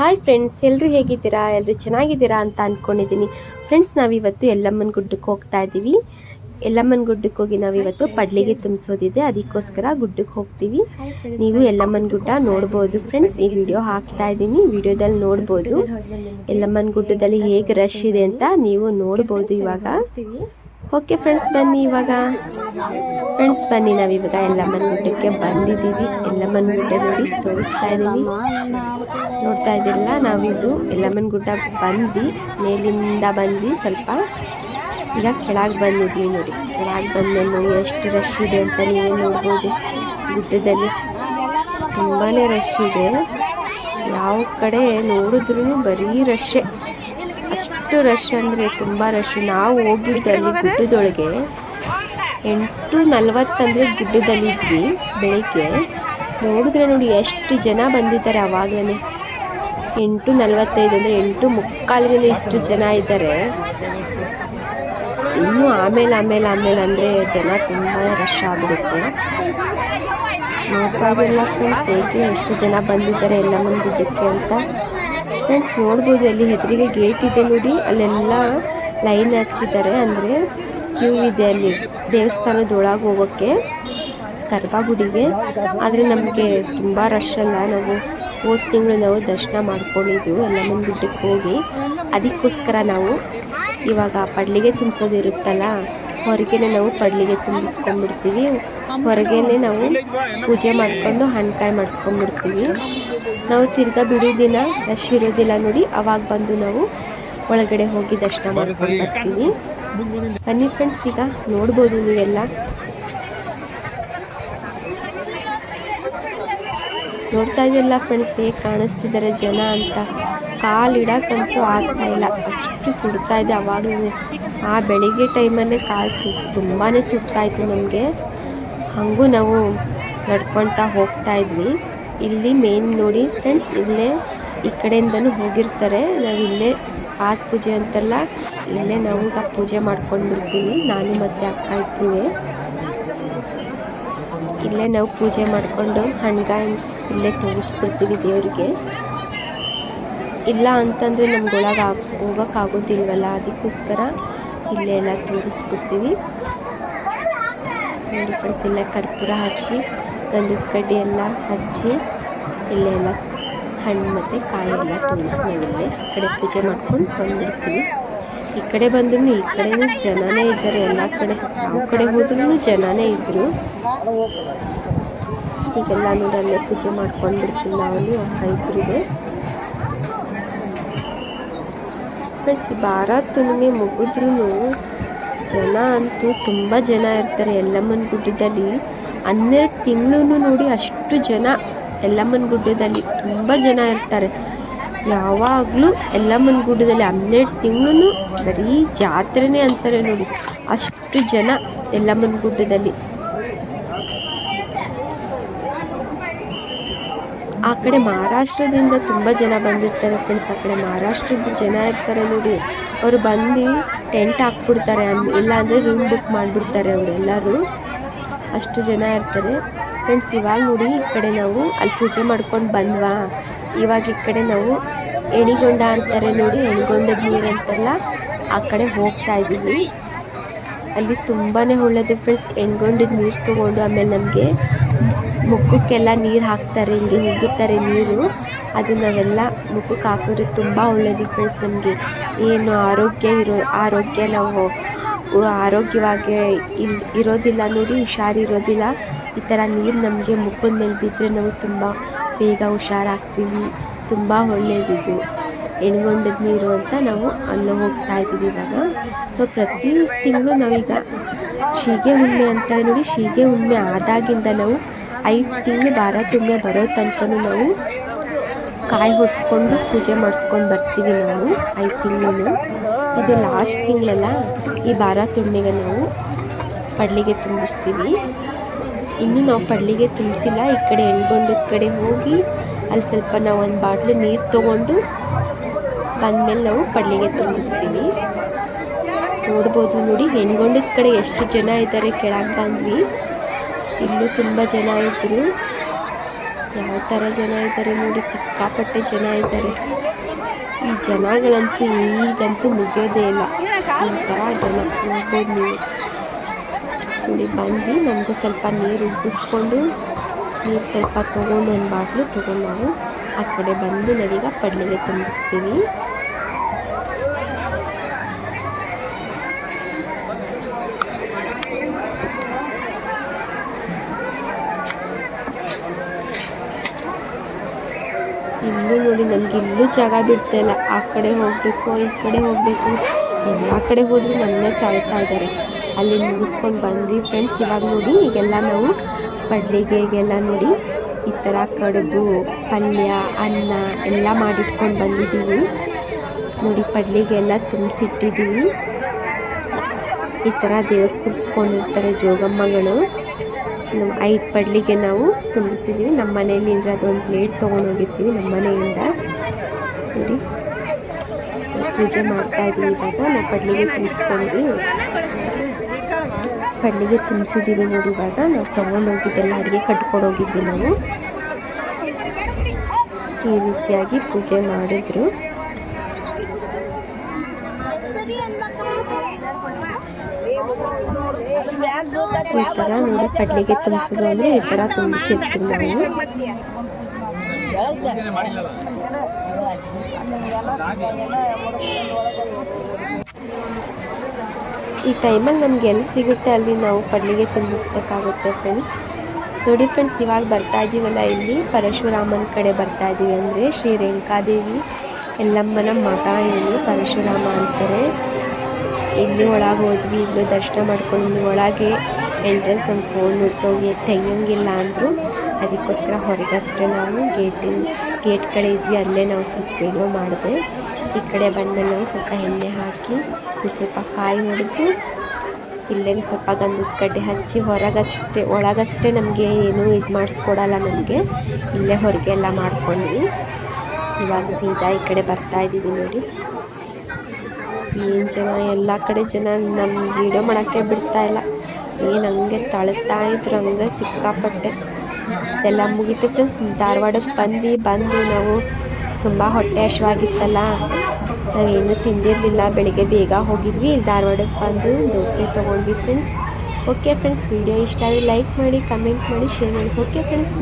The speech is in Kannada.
ಹಾಯ್ ಫ್ರೆಂಡ್ಸ್ ಎಲ್ಲರೂ ಹೇಗಿದ್ದೀರಾ? ಎಲ್ಲರೂ ಚೆನ್ನಾಗಿದ್ದೀರಾ ಅಂತ ಅಂದ್ಕೊಂಡಿದ್ದೀನಿ ಫ್ರೆಂಡ್ಸ್ ನಾವಿವತ್ತು ಯಲ್ಲಮ್ಮನ ಗುಡ್ಡಕ್ಕೆ ಹೋಗ್ತಾ ಇದ್ದೀವಿ. ಯಲ್ಲಮ್ಮನ ಗುಡ್ಡಕ್ಕೆ ಹೋಗಿ ನಾವಿವತ್ತು ಪಡ್ಲಿಗೆ ತುಂಬಿಸೋದಿದೆ. ಅದಕ್ಕೋಸ್ಕರ ಗುಡ್ಡಕ್ಕೆ ಹೋಗ್ತೀವಿ. ನೀವು ಯಲ್ಲಮ್ಮನ ಗುಡ್ಡ ನೋಡ್ಬೋದು. ಫ್ರೆಂಡ್ಸ್ ಈ ವಿಡಿಯೋ ಹಾಕ್ತಾ ಇದ್ದೀನಿ. ವಿಡಿಯೋದಲ್ಲಿ ನೋಡ್ಬೋದು. ಯಲ್ಲಮ್ಮನ ಗುಡ್ಡದಲ್ಲಿ ಹೇಗೆ ರಶ್ ಇದೆ ಅಂತ ನೀವು ನೋಡ್ಬೋದು ಇವಾಗ. ಓಕೆ ಫ್ರೆಂಡ್ಸ್ ಬನ್ನಿ ಇವಾಗ. ಫ್ರೆಂಡ್ಸ್ ಬನ್ನಿ ನಾವಿವಾಗ ಎಲ್ಲ ಗುಡ್ಡಕ್ಕೆ ಬಂದಿದ್ದೀವಿ. ಎಲ್ಲಮ್ಮನ ಗುಡ್ಡ ನೋಡಿ ತೋರಿಸ್ತಾ ಇದ್ದೀವಿ ನೋಡ್ತಾ ಇದ್ದೀರಲ್ಲ ನಾವಿದು ಎಲ್ಲಮ್ಮನ ಗುಡ್ಡ ಬಂದ್ವಿ. ಮೇಲಿಂದ ಬಂದ್ವಿ ಸ್ವಲ್ಪ. ಈಗ ಕೆಳಗೆ ಬಂದಿದ್ವಿ ನೋಡಿ. ಕೆಳಗೆ ಬಂದ್ಮೇಲೆ ನೋಡಿ ಎಷ್ಟು ರಶ್ ಇದೆ ಅಂತ ನೀವು ನೋಡ್ಬೋದು. ಗುಡ್ಡದಲ್ಲಿ ತುಂಬಾ ರಶ್ ಇದೆ. ಯಾವ ಕಡೆ ನೋಡಿದ್ರೂ ಬರೀ ರಶ್ಶೇ ಅಷ್ಟು ರಶ್ ಅಂದರೆ ತುಂಬ ರಶ್ ನಾವು ಹೋಗಿದ್ದಲ್ಲಿ ಗುಡ್ಡದೊಳಗೆ ಎಂಟು ನಲ್ವತ್ತಂದರೆ ಗುಡ್ಡದಲ್ಲಿದ್ವಿ ಬೆಳಿಗ್ಗೆ. ನೋಡಿದ್ರೆ ನೋಡಿ ಎಷ್ಟು ಜನ ಬಂದಿದ್ದಾರೆ ಅವಾಗಲೇ. ಎಂಟು ನಲ್ವತ್ತೈದು ಅಂದರೆ ಎಂಟು ಮುಕ್ಕಾಲಿಗೆ ಎಷ್ಟು ಜನ ಇದ್ದಾರೆ. ಇನ್ನೂ ಆಮೇಲೆ ಆಮೇಲೆ ಆಮೇಲೆ ಅಂದರೆ ಜನ ತುಂಬ ರಶ್ ಆಗಿಬಿಡುತ್ತೆ. ನೋಡ್ತಾ ಫ್ರೆಂಡ್ಸ್ ಎಷ್ಟು ಜನ ಬಂದಿದ್ದಾರೆ ಎಲ್ಲ ಗುಡ್ಡಕ್ಕೆ ಅಂತ. ಫ್ರೆಂಡ್ಸ್, ನೋಡ್ಬೋದು ಅಲ್ಲಿ ಎದುರಿಗೆ ಗೇಟ್ ಇದೆ ನೋಡಿ. ಅಲ್ಲೆಲ್ಲ ಲೈನ್ ಹಚ್ಚಿದ್ದಾರೆ. ಅಂದರೆ ಕ್ಯೂ ಇದೆ ಅಲ್ಲಿ ದೇವಸ್ಥಾನದೊಳಗೆ ಹೋಗೋಕ್ಕೆ, ಗರ್ಭಗುಡಿಗೆ. ಆದರೆ ನಮಗೆ ತುಂಬ ರಶ್ ಅಲ್ಲ. ನಾವು ಹೋದ ತಿಂಗಳು ನಾವು ದರ್ಶನ ಮಾಡ್ಕೊಂಡಿದ್ದು ನಮ್ಮ ಗುಡ್ಡಕ್ಕೆ ಹೋಗಿ. ಅದಕ್ಕೋಸ್ಕರ ನಾವು ಇವಾಗ ಪಡ್ಲಿಗೆ ತುಂಬಿಸೋದು ಇರುತ್ತಲ್ಲ. ಹೊರಗೇನೆ ನಾವು ಪಡ್ಲಿಗೆ ತುಂಬಿಸ್ಕೊಂಡ್ಬಿಡ್ತೀವಿ. ಹೊರಗೇನೆ ನಾವು ಪೂಜೆ ಮಾಡಿಕೊಂಡು ಹಣ್ಕಾಯಿ ಮಾಡಿಸ್ಕೊಂಡ್ಬಿಡ್ತೀವಿ. ನಾವು ತಿರ್ಗಾ ಬಿಡೋ ದಿನ ರಶ್ ಇರೋದಿಲ್ಲ ನೋಡಿ, ಅವಾಗ ಬಂದು ನಾವು ಒಳಗಡೆ ಹೋಗಿ ದರ್ಶನ ಮಾಡ್ಕೊಂಡು ಬರ್ತೀವಿ. ಬನ್ನಿ ಫ್ರೆಂಡ್ಸ್ ಈಗ ನೋಡ್ಬೋದು ನೀವೆಲ್ಲ. ನೋಡ್ತಾ ಇದೆಯಲ್ಲ ಫ್ರೆಂಡ್ಸ್ ಹೇಗೆ ಕಾಣಿಸ್ತಿದ್ದಾರೆ ಜನ ಅಂತ. ಕಾಲು ಇಡಕ್ಕಂತೂ ಆಗ್ತಾ ಇಲ್ಲ. ಅಷ್ಟು ಸುಡ್ತಾ ಇದೆ ಅವಾಗಲೂ. ಆ ಬೆಳಿಗ್ಗೆ ಟೈಮಲ್ಲೇ ಕಾಲು ಸು ತುಂಬಾ ಸುಡ್ತಾ ಇತ್ತು ನಮಗೆ. ಹಾಗೂ ನಾವು ನಡ್ಕೊಳ್ತಾ ಹೋಗ್ತಾ ಇದ್ವಿ. ಇಲ್ಲಿ ಮೇನ್ ನೋಡಿ ಫ್ರೆಂಡ್ಸ್, ಇಲ್ಲೇ ಈ ಕಡೆಯಿಂದನೂ ಹೋಗಿರ್ತಾರೆ. ನಾವು ಇಲ್ಲೇ ಪಾದ ಪೂಜೆ ಅಂತಲ್ಲ, ಇಲ್ಲೇ ನಾವು ಆ ಪೂಜೆ ಮಾಡ್ಕೊಂಡು ಬಿಡ್ತೀವಿ ನಾನು ಮತ್ತೆ ಅಕ್ಕ ಇರ್ತೀವಿ ಇಲ್ಲೇ ನಾವು ಪೂಜೆ ಮಾಡಿಕೊಂಡು ಹಣ್ಗಾಯಿ ಇಲ್ಲೇ ತೋರಿಸ್ಬಿಡ್ತೀವಿ ದೇವರಿಗೆ. ಇಲ್ಲ ಅಂತಂದರೆ ನಮ್ಗೆ ಒಳಗೆ ಆಗ ಹೋಗೋಕ್ಕಾಗೋದಿಲ್ವಲ್ಲ ಅದಕ್ಕೋಸ್ಕರ ಇಲ್ಲೇ ಎಲ್ಲ ತುಂಬಿಸ್ಬಿಡ್ತೀವಿ ನೋಡಿ ಫ್ರೆಂಡ್ಸ್ ಎಲ್ಲ ಕರ್ಪೂರ ಹಚ್ಚಿ ಗಂಧದ ಕಡ್ಡಿ ಎಲ್ಲ ಹಚ್ಚಿ, ಇಲ್ಲೇ ಎಲ್ಲ ಹಣ್ಣು ಮತ್ತು ಕಾಯಿ ಎಲ್ಲ ತುಂಬಿಸಿ ನಾವಿಲ್ಲೇ. ಈ ಕಡೆ ಪೂಜೆ ಮಾಡ್ಕೊಂಡು ಬಂದುಬಿಡ್ತೀವಿ ಈ ಕಡೆ ಬಂದ್ರೂ ಈ ಕಡೆನೂ ಜನನೇ ಇದ್ದಾರೆ, ಎಲ್ಲ ಕಡೆ ಯಾವ ಕಡೆ ಹೋದ್ರೂ ಜನನೇ ಇದ್ದರು ಈಗೆಲ್ಲ ನೋಡಿ ಪೂಜೆ ಮಾಡ್ಕೊಂಡು ಬಿಡ್ತೀವಿ ನಾವು ಅಕ್ಕ ಇಬ್ಬರಿಗೆ ಫ್ರೆಂಡ್ಸ್ ಭಾರ ತುಣಿಮೆ ಮುಗಿದ್ರೂ ಜನ ಅಂತೂ ತುಂಬ ಜನ ಇರ್ತಾರೆ. ಎಲ್ಲಮ್ಮನ ಗುಡ್ಡದಲ್ಲಿ ಹನ್ನೆರಡು ತಿಂಗಳು ನೋಡಿ ಅಷ್ಟು ಜನ ಎಲ್ಲಮ್ಮನ ಗುಡ್ಡದಲ್ಲಿ ತುಂಬ ಜನ ಇರ್ತಾರೆ. ಯಾವಾಗಲೂ ಎಲ್ಲಮ್ಮನ ಗುಡ್ಡದಲ್ಲಿ ಹನ್ನೆರಡು ತಿಂಗಳು ಬರೀ ಜಾತ್ರೆನೇ ಅಂತಾರೆ ನೋಡಿ. ಅಷ್ಟು ಜನ ಎಲ್ಲಮ್ಮನ ಗುಡ್ಡದಲ್ಲಿ. ಆ ಕಡೆ ಮಹಾರಾಷ್ಟ್ರದಿಂದ ತುಂಬ ಜನ ಬಂದಿರ್ತಾರೆ ಫ್ರೆಂಡ್ಸ್ ಆ ಕಡೆ ಮಹಾರಾಷ್ಟ್ರದ ಜನ ಇರ್ತಾರೆ ನೋಡಿ. ಅವರು ಬಂದು ಟೆಂಟ್ ಹಾಕ್ಬಿಡ್ತಾರೆ ಇಲ್ಲಾಂದರೆ ರೂಮ್ ಬುಕ್ ಮಾಡಿಬಿಡ್ತಾರೆ ಅವರೆಲ್ಲರೂ ಅಷ್ಟು ಜನ ಇರ್ತಾರೆ. ಫ್ರೆಂಡ್ಸ್ ಇವಾಗ ನೋಡಿ ಈ ಕಡೆ ನಾವು ಅಲ್ಲಿ ಪೂಜೆ ಮಾಡ್ಕೊಂಡು ಬಂದ್ವಾ? ಇವಾಗ ಈ ಕಡೆ ನಾವು ಎಣಿಗೊಂಡ ಅಂತಾರೆ ನೋಡಿ ಎಣಿಗೊಂಡದ ನೀರು ಅಂತೆಲ್ಲ ಆ ಕಡೆ ಹೋಗ್ತಾ ಇದ್ದೀವಿ ಅಲ್ಲಿ ತುಂಬಾ ಒಳ್ಳೆಯದು ಫ್ರೆಂಡ್ಸ್ ಎಣ್ಗೊಂಡದ ನೀರು ತೊಗೊಂಡು ಆಮೇಲೆ ನಮಗೆ ಮುಖಕ್ಕೆಲ್ಲ ನೀರು ಹಾಕ್ತಾರೆ, ಇಲ್ಲಿ ಹೋಗುತ್ತಾರೆ ನೀರು. ಅದು ನಾವೆಲ್ಲ ಮುಖಕ್ಕೆ ಹಾಕಿದ್ರೆ ತುಂಬ ಒಳ್ಳೆಯದು ಫ್ರೆಂಡ್ಸ್ ನಮಗೆ. ಏನು ಆರೋಗ್ಯ ಇರೋ, ಆರೋಗ್ಯ ನಾವು ಆರೋಗ್ಯವಾಗಿ ಇಲ್, ಇರೋದಿಲ್ಲ ನೋಡಿ, ಹುಷಾರಿರೋದಿಲ್ಲ. ಈ ಥರ ನೀರು ನಮಗೆ ಮುಖದ ಮೇಲೆ ಬಿದ್ದರೆ ನಾವು ತುಂಬ ಬೇಗ ಹುಷಾರಾಗ್ತೀವಿ. ತುಂಬ ಒಳ್ಳೆಯದಿದು ಎಣ್ಗೊಂಡದ ನೀರು ಅಂತ ನಾವು ಅಲ್ಲಿ ಹೋಗ್ತಾ ಇದ್ದೀವಿ ಇವಾಗ. ಸೊ, ಪ್ರತಿ ತಿಂಗಳು ನಾವೀಗ ಶೀಗೆ ಹುಣ್ಣಿಮೆ ಅಂತ ನೋಡಿ, ಶೀಗೆ ಹುಣ್ಣಿಮೆ ಆದಾಗಿಂದ ನಾವು ಐದು ತಿಂಗಳು ಭಾರ ತುಂಬ ಬರೋ ತನಕನೂ ನಾವು ಕಾಯಿ ಹೊಡ್ಸ್ಕೊಂಡು ಪೂಜೆ ಮಾಡಿಸ್ಕೊಂಡು ಬರ್ತೀವಿ ನಾವು, ಐದು ತಿಂಗಳು ಇದು ಲಾಸ್ಟ್ ತಿಂಗಳಲ್ಲ. ಈ ಭಾರ ತುಂಬಿಗೆ ನಾವು ಪಡ್ಲಿಗೆ ತುಂಬಿಸ್ತೀವಿ. ಇನ್ನೂ ನಾವು ಪಡ್ಲಿಗೆ ತುಂಬಿಸಿಲ್ಲ. ಈ ಕಡೆ ಎಣ್ಗೊಂಡದ ಕಡೆ ಹೋಗಿ ಅಲ್ಲಿ ಸ್ವಲ್ಪ ನಾವು ಒಂದು ಬಾಟ್ಲು ನೀರು ತೊಗೊಂಡು ಬಂದಮೇಲೆ ನಾವು ಪಡ್ಲಿಗೆ ತುಂಬಿಸ್ತೀವಿ. ನೋಡ್ಬೋದು ನೋಡಿ ಹೆಣ್ಗೊಂಡದ ಕಡೆ ಎಷ್ಟು ಜನ ಇದ್ದಾರೆ ಕೆಳಗೆ ಬಂದ್ವಿ. ಇಲ್ಲೂ ತುಂಬ ಜನ ಇದ್ದರು ಯಾವ ಥರ ಜನ ಇದ್ದಾರೆ ನೋಡಿ, ಸಿಕ್ಕಾಪಟ್ಟೆ ಜನ ಇದ್ದಾರೆ ಈ ಜನಗಳಂತೂ ಈಗಂತೂ ಮುಗಿಯೋದೇ ಇಲ್ಲ. ಈ ಥರ ಜನ ನೋಡ್ಬೋದು ಬಂದು ನಮಗೂ ಸ್ವಲ್ಪ ನೀರು ಉಬ್ಬಿಸ್ಕೊಂಡು ನೀರು ಸ್ವಲ್ಪ ತೊಗೊಂಡು ಒಂದು ಬಾಟ್ಲು ತೊಗೊಂಡು ನಾವು ಆ ಕಡೆ ಬಂದು ನಾವೀಗ ಪಡ್ಲಿಗೆ ತುಂಬಿಸ್ತೀವಿ ಇಲ್ಲೂ ಇಲ್ಲೂ ಜಾಗ ಬಿಡ್ತಾ ಇಲ್ಲ. ಆ ಕಡೆ ಹೋಗಬೇಕು, ಈ ಕಡೆ ಹೋಗಬೇಕು. ಎಲ್ಲ ಕಡೆ ಹೋದರೂ ನನ್ನೇ ತಾಳ್ತಾ ಇದ್ದಾರೆ. ಅಲ್ಲಿ ಮುಗಿಸ್ಕೊಂಡು ಬಂದ್ವಿ ಫ್ರೆಂಡ್ಸ್ ಇವಾಗ ನೋಡಿ ಈಗೆಲ್ಲ ನಾವು ಪಡ್ಲಿಗೆಗೆಲ್ಲ ನೋಡಿ ಈ ಥರ ಕಡುಬು, ಪಲ್ಯ, ಅನ್ನ ಎಲ್ಲ ಮಾಡಿಟ್ಕೊಂಡು ಬಂದಿದ್ದೀವಿ. ನೋಡಿ ಪಡ್ಲಿಗೆಲ್ಲ ತುಂಬಿಸಿಟ್ಟಿದ್ದೀವಿ. ಈ ಥರ ದೇವ್ರು ಕೂರಿಸ್ಕೊಂಡಿರ್ತಾರೆ ಜೋಗಮ್ಮಗಳು. ನಮ್ಮ ಐದು ಪಡ್ಲಿಗೆ ನಾವು ತುಂಬಿಸಿದ್ದೀವಿ ನಮ್ಮ ಮನೆಯಲ್ಲಿ ಅದೊಂದು ಪ್ಲೇಟ್ ತೊಗೊಂಡೋಗಿರ್ತೀವಿ ನಮ್ಮ ಮನೆಯಿಂದ ನೋಡಿ ಪೂಜೆ ಮಾಡ್ತಾ ಇದ್ದೀವಿ ಇವಾಗ. ನಾವು ಪಡ್ಲಿಗೆ ತುಂಬಿಸ್ಕೊಂಡ್ವಿ ಪಡ್ಲಿಗೆ ತುಂಬಿಸಿದ್ದೀವಿ ನೋಡಿ ಇವಾಗ. ನಾವು ತೊಗೊಂಡೋಗಿದ್ದೆಲ್ಲ ಅಡುಗೆ ಕಟ್ಕೊಂಡು ಹೋಗಿದ್ವಿ ನಾವು. ಈ ರೀತಿಯಾಗಿ ಪೂಜೆ ಮಾಡಿದ್ರು. ಈ ಥರ ನೋಡಿ ಪಡ್ಲಿಗೆ ತುಂಬಿಸಿದ್ರು ಅಂದರೆ ಈ ಥರ ತುಂಬಿಸಿರ್ತೀವಿ ನಾವು. ಈ ಟೈಮಲ್ಲಿ ನಮ್ಗೆ ಎಲ್ಲಿ ಸಿಗುತ್ತೆ ಅಲ್ಲಿ ನಾವು ಪಡ್ಲಿಗೆ ತುಂಬಿಸ್ಬೇಕಾಗುತ್ತೆ ಫ್ರೆಂಡ್ಸ್ ನೋಡಿ ಫ್ರೆಂಡ್ಸ್ ಇವಾಗ ಬರ್ತಾ ಇದ್ದೀವಲ್ಲ ಇಲ್ಲಿ. ಪರಶುರಾಮನ ಕಡೆ ಬರ್ತಾ ಇದ್ದೀವಿ ಅಂದರೆ ಶ್ರೀ ರೇಣುಕಾದೇವಿ ಎಲ್ಲಮ್ಮನ ಮಗ ಇಲ್ಲಿ, ಪರಶುರಾಮ ಅಂತಾರೆ. ಇಲ್ಲಿ ಒಳಗೆ ಹೋದ್ವಿ, ಇಲ್ಲಿ ದರ್ಶನ ಮಾಡ್ಕೊಂಡು ಒಳಗೆ ಎಂಟ್ರೆನ್ಸ್ ನಮ್ಮ ಫೋನ್ ಮುಟ್ಟೋಗಿ ತೆಗಿಯೋಂಗಿಲ್ಲ ಅಂದರು. ಅದಕ್ಕೋಸ್ಕರ ಹೊರಗಷ್ಟೇ ನಾವು ಗೇಟಿನ ಗೇಟ್ ಕಡೆ ಇದ್ವಿ ಅಲ್ಲೇ ನಾವು ಸ್ವಲ್ಪ ವಿಡಿಯೋ ಮಾಡಿದೆ ಈ ಕಡೆ ಬಂದಮೇಲೆ ನಾವು ಸ್ವಲ್ಪ ಎಣ್ಣೆ ಹಾಕಿ ಸ್ವಲ್ಪ ಕಾಯಿ ಹೊಡೆದು ಇಲ್ಲೇ ಸ್ವಲ್ಪ ಗಂಧದ ಕಡ್ಡೆ ಹಚ್ಚಿ, ಹೊರಗಷ್ಟೇ, ಒಳಗಷ್ಟೇ ನಮಗೆ ಏನೂ ಇದು ಮಾಡಿಸ್ಕೊಡಲ್ಲ ನಮಗೆ. ಇಲ್ಲೇ ಹೊರಗೆ ಎಲ್ಲ ಮಾಡ್ಕೊಂಡ್ವಿ. ಇವಾಗ ಸೀದಾ ಈ ಕಡೆ ಬರ್ತಾ ಇದ್ದೀವಿ ನೋಡಿ. ಏನು ಜನ, ಎಲ್ಲ ಕಡೆ ಜನ ನಮ್ಗೆ ವೀಡಿಯೋ ಮಾಡೋಕ್ಕೆ ಬಿಡ್ತಾ ಇಲ್ಲ. ಏನು ಹಂಗೆ ತಳ್ತಾ ಇದ್ರು ಹಂಗೆ ಸಿಕ್ಕಾಪಟ್ಟೆ. ಇದೆಲ್ಲ ಮುಗೀತು ಫ್ರೆಂಡ್ಸ್ ಧಾರವಾಡಕ್ಕೆ ಬಂದು ಬಂದು ನಾವು ತುಂಬ ಹೊಟ್ಟೆ ಹಶ್ವಾಗಿತ್ತಲ್ಲ ನಾವೇನು ತಿಂದಿರಲಿಲ್ಲ. ಬೆಳಿಗ್ಗೆ ಬೇಗ ಹೋಗಿದ್ವಿ. ಇಲ್ಲಿ ಧಾರವಾಡಕ್ಕೆ ಬಂದು ದೋಸೆ ತೊಗೊಂಡ್ವಿ ಫ್ರೆಂಡ್ಸ್ ಓಕೆ ಫ್ರೆಂಡ್ಸ್ ವಿಡಿಯೋ ಇಷ್ಟ ಆದರೆ ಲೈಕ್ ಮಾಡಿ ಕಮೆಂಟ್ ಮಾಡಿ ಶೇರ್ ಮಾಡಿ. Okay friends